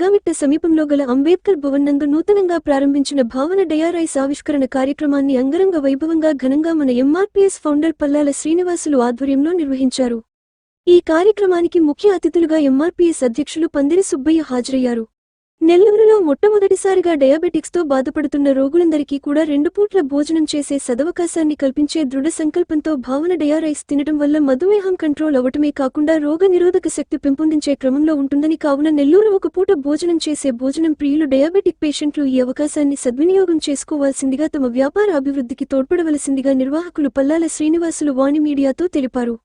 నర్సరావుపేట సమీపంలో గల అంబేద్కర్ భవన్ నందు నూతనంగా ప్రారంభించిన భావన డయారైస్ ఆవిష్కరణ కార్యక్రమాన్ని అంగరంగ వైభవంగా ఘనంగా మన ఎంఆర్పీఎస్ ఫౌండర్ పల్లాల శ్రీనివాసులు ఆధ్వర్యంలో నిర్వహించారు. ఈ కార్యక్రమానికి ముఖ్య అతిథులుగా ఎంఆర్పీఎస్ అధ్యక్షులు పందిరి సుబ్బయ్య హాజరయ్యారు. నెల్లూరులో మొట్టమొదటిసారిగా డయాబెటిక్స్తో బాధపడుతున్న రోగులందరికీ కూడా రెండు పూట్ల భోజనం చేసే సదవకాశాన్ని కల్పించే దృఢ సంకల్పంతో భావన డయారైస్ తినడం వల్ల మధుమేహం కంట్రోల్ అవటమే కాకుండా రోగ నిరోధక శక్తి పెంపొందించే క్రమంలో ఉంటుందని కావున నెల్లూరు ఒక పూట భోజనం చేసే భోజనం ప్రియులు డయాబెటిక్ పేషెంట్లు ఈ అవకాశాన్ని సద్వినియోగం చేసుకోవాల్సిందిగా తమ వ్యాపార అభివృద్ధికి తోడ్పడవలసిందిగా నిర్వాహకులు పల్లాల శ్రీనివాసులు వాణి మీడియాతో తెలిపారు.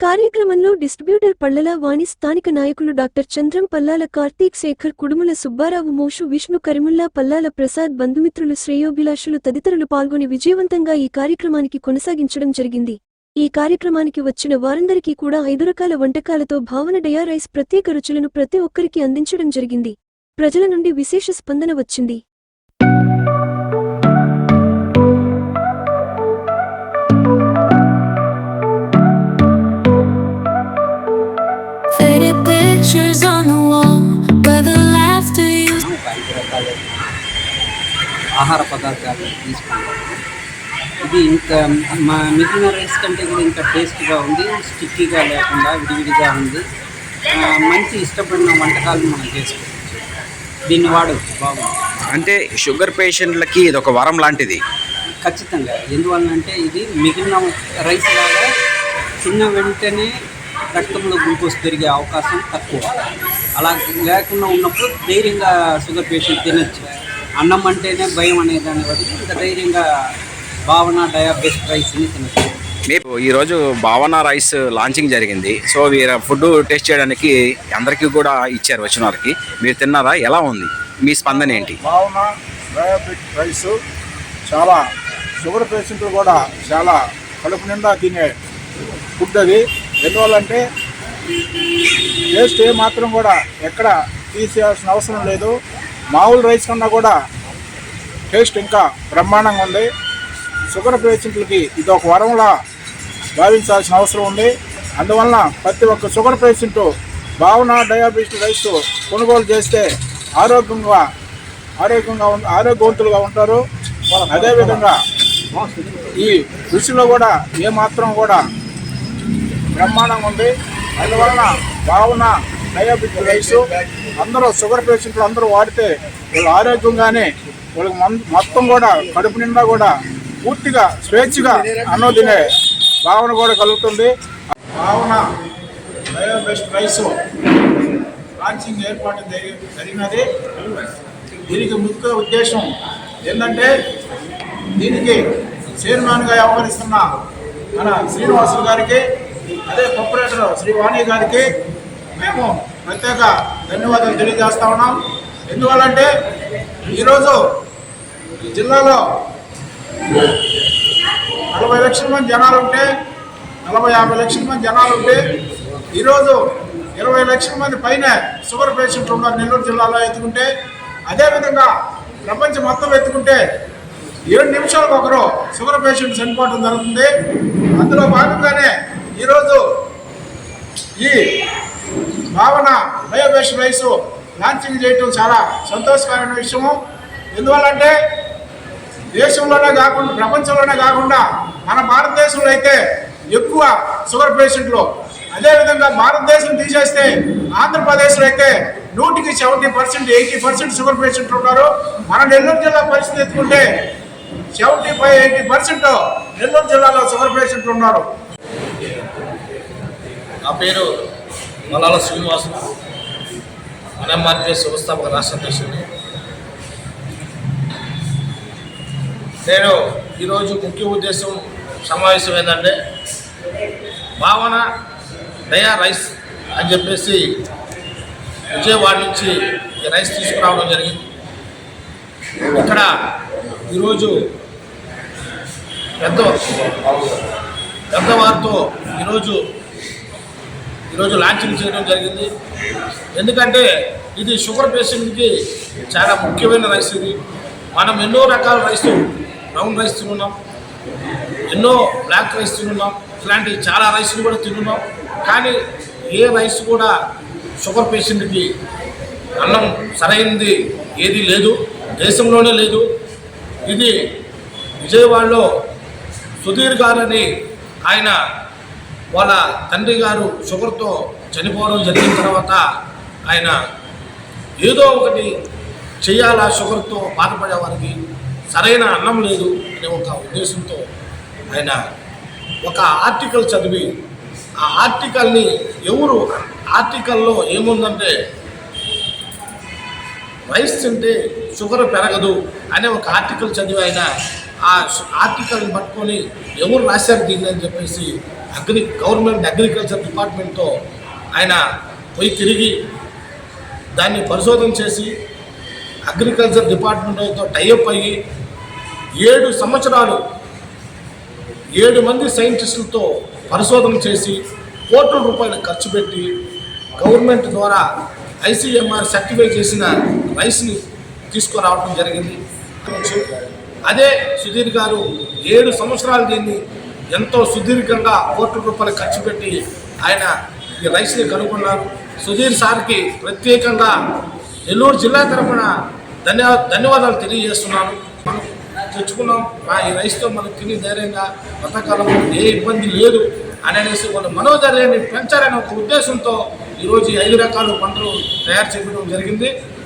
కార్యక్రమంలో డిస్ట్రిబ్యూటర్ పళ్ళల వాణి స్థానిక నాయకులు డాక్టర్ చంద్రం పల్లాల కార్తీక్ శేఖర్ కుడుముల సుబ్బారావు మోషు విష్ణు కరిముల్లా పల్లాల ప్రసాద్ బంధుమిత్రులు శ్రేయోభిలాషులు తదితరులు పాల్గొని విజయవంతంగా ఈ కార్యక్రమానికి కొనసాగించడం జరిగింది. ఈ కార్యక్రమానికి వచ్చిన వారందరికీ కూడా ఐదు రకాల వంటకాలతో భావన డయా రైస్ ప్రత్యేక రుచులను ప్రతి ఒక్కరికి అందించడం జరిగింది. ప్రజల నుండి విశేష స్పందన వచ్చింది. ఆహార పదార్థాలు తీసుకుంటాం. ఇది ఇంకా మా మిగిలిన రైస్ కంటే కూడా ఇంకా టేస్ట్గా ఉంది స్టిక్కీగా లేకుండా విడివిడిగా ఉంది. మంచి ఇష్టపడిన వంటకాలు మనం చేసుకోవచ్చు. దీన్ని వాడవచ్చు బాగుంది అంటే షుగర్ పేషెంట్లకి ఇది ఒక వరం లాంటిది. ఖచ్చితంగా. ఎందువల్లంటే ఇది మిగిలిన రైస్ లాగా తిన్న వెంటనే రక్తంలో గ్లూకోజ్ పెరిగే అవకాశం తక్కువ. అలా లేకుండా ఉన్నప్పుడు ధైర్యంగా షుగర్ పేషెంట్ తినచ్చు. అన్నం అంటేనే భయం అనే దాని బదులు ఇంకా ధైర్యంగా భావన డయాబెస్ట్ రైస్ని తినచ్చు. మీరు ఈరోజు భావన రైస్ లాంచింగ్ జరిగింది. సో మీరు ఫుడ్ టేస్ట్ చేయడానికి అందరికీ కూడా ఇచ్చారు వచ్చిన వారికి. మీరు తిన్నారా? ఎలా ఉంది? మీ స్పందన ఏంటి? భావన డయాబెటిక్ రైస్ చాలా షుగర్ పేషెంట్లు కూడా చాలా కడుపు నిండా తినే ఫుడ్ అది. ఎందువల్లంటే టేస్ట్ ఏ మాత్రం కూడా ఎక్కడ తీసేయాల్సిన అవసరం లేదు. మామూలు రైస్ కన్నా కూడా టేస్ట్ ఇంకా బ్రహ్మాండంగా ఉంది. షుగర్ పేషెంట్లకి ఇది ఒక వరంలా భావించాల్సిన అవసరం ఉంది. అందువలన ప్రతి ఒక్క sugar patient Bhavana diabetes rice కొనుగోలు చేస్తే ఆరోగ్యంగా ఆరోగ్యంగా ఉం- ఆరోగ్యవంతులుగా ఉంటారు. అదేవిధంగా ఈ రుచిలో కూడా ఏమాత్రం కూడా బ్రహ్మాండంగా ఉంది. అందువలన భావన డయాబెటీస్ రైస్ అందరూ షుగర్ పేషెంట్లు అందరూ వాడితే వాళ్ళు ఆరోగ్యంగానే వాళ్ళకి మొత్తం కూడా కడుపు నిండా కూడా పూర్తిగా స్వేచ్ఛగా అన్నం తినే భావన కూడా కలుగుతుంది. భావన బెస్ట్ రైస్ లాంచింగ్ ఏర్పాటు జరిగినది. దీనికి ముఖ్య ఉద్దేశం ఏంటంటే దీనికి చైర్మన్గా వ్యవహరిస్తున్న మన శ్రీనివాసు గారికి అదే ప్రొపరేటర్ శ్రీ వాణి గారికి మేము ప్రత్యేక ధన్యవాదాలు తెలియజేస్తా ఉన్నాం. ఎందువల్లంటే ఈరోజు ఈ జిల్లాలో నలభై లక్షల మంది జనాలు ఉంటే నలభై యాభై లక్షల మంది జనాలు ఉంటే ఈరోజు ఇరవై లక్షల మంది పైన షుగర్ పేషెంట్లు ఉన్నారు నెల్లూరు జిల్లాలో ఎత్తుకుంటే అదేవిధంగా ప్రపంచం మొత్తం ఎత్తుకుంటే ఏడు నిమిషాలకు ఒకరు షుగర్ పేషెంట్ చనిపోవడం జరుగుతుంది. అందులో భాగంగానే ఈరోజు ఈ భావన బయోబేస్ వయసు లాంచింగ్ చేయటం చాలా సంతోషకరమైన విషయము. ఎందువల్లంటే దేశంలోనే కాకుండా ప్రపంచంలోనే కాకుండా మన భారతదేశంలో అయితే ఎక్కువ షుగర్ పేషెంట్లు అదేవిధంగా భారతదేశం తీసేస్తే ఆంధ్రప్రదేశ్లో అయితే నూటికి seventy percent eighty percent sugar పేషెంట్లు ఉన్నారు. మన నెల్లూరు జిల్లా పరిస్థితి ఎత్తుకుంటే seventy five eighty percent Nellore జిల్లాలో షుగర్ పేషెంట్లు ఉన్నారు. నా పేరు మలాల శ్రీనివాసు. ఎన్ఎంఆర్పిఎస్ సంస్థాపక రాష్ట్ర అధ్యక్షుడిని నేను ఈరోజు ముఖ్య ఉద్దేశం సమావేశం ఏంటంటే భావన దయా రైస్ అని చెప్పేసి విజయవాడ నుంచి ఈ రైస్ తీసుకురావడం జరిగింది. ఇక్కడ ఈరోజు పెద్ద పెద్దవారితో ఈరోజు ఈరోజు లాంచింగ్ చేయడం జరిగింది. ఎందుకంటే ఇది షుగర్ పేషెంట్కి చాలా ముఖ్యమైన రైస్ ఇది. మనం ఎన్నో రకాల రైస్ బ్రౌన్ రైస్ తినున్నాం ఎన్నో బ్లాక్ రైస్ తినున్నాం ఇలాంటి చాలా రైస్లు కూడా తినున్నాం. కానీ ఏ రైస్ కూడా షుగర్ పేషెంట్కి అన్నం సరైనది ఏది లేదు దేశంలోనే లేదు. ఇది విజయవాడలో సుధీర్ గారని ఆయన వాళ్ళ తండ్రి గారు షుగర్తో చనిపోవడం జరిగిన తర్వాత ఆయన ఏదో ఒకటి చేయాలా షుగర్తో బాధపడేవారికి సరైన అన్నం లేదు అనే ఒక ఉద్దేశంతో ఆయన ఒక ఆర్టికల్ చదివి ఆ ఆర్టికల్ని ఎవరు ఆర్టికల్లో ఏముందంటే రైస్ తింటే షుగర్ పెరగదు అనే ఒక ఆర్టికల్ చదివి ఆయన ఆ ఆర్టికల్ని పట్టుకొని ఎవరు రాశారు దీన్ని అని చెప్పేసి అగ్రి గవర్నమెంట్ అగ్రికల్చర్ డిపార్ట్మెంట్తో ఆయన పోయి తిరిగి దాన్ని పరిశోధన చేసి అగ్రికల్చర్ డిపార్ట్మెంట్తో టైఅప్ అయ్యి ఏడు సంవత్సరాలు ఏడు మంది సైంటిస్టులతో పరిశోధన చేసి కోట్ల రూపాయలు ఖర్చు పెట్టి గవర్నమెంట్ ద్వారా ఐసీఎంఆర్ సర్టిఫై చేసిన రైస్ని తీసుకురావడం జరిగింది. అదే సుధీర్ గారు ఏడు సంవత్సరాలు దీన్ని ఎంతో సుదీర్ఘంగా కోట్ల రూపాయలు ఖర్చు పెట్టి ఆయన ఈ రైస్ని కనుగొన్నారు. సుధీర్ సార్కి ప్రత్యేకంగా నెల్లూరు జిల్లా తరఫున ధన్యవా ధన్యవాదాలు తెలియజేస్తున్నాను. మనం తెచ్చుకున్నాం. ఆ ఈ రైస్తో మనం తిని ధైర్యంగా బతకాలం. ఏ ఇబ్బంది లేదు అని అనేసి వాళ్ళ మనోధైర్యాన్ని పెంచాలనే ఒక ఉద్దేశంతో ఈరోజు ఐదు రకాల పంటలు తయారు చేయడం జరిగింది.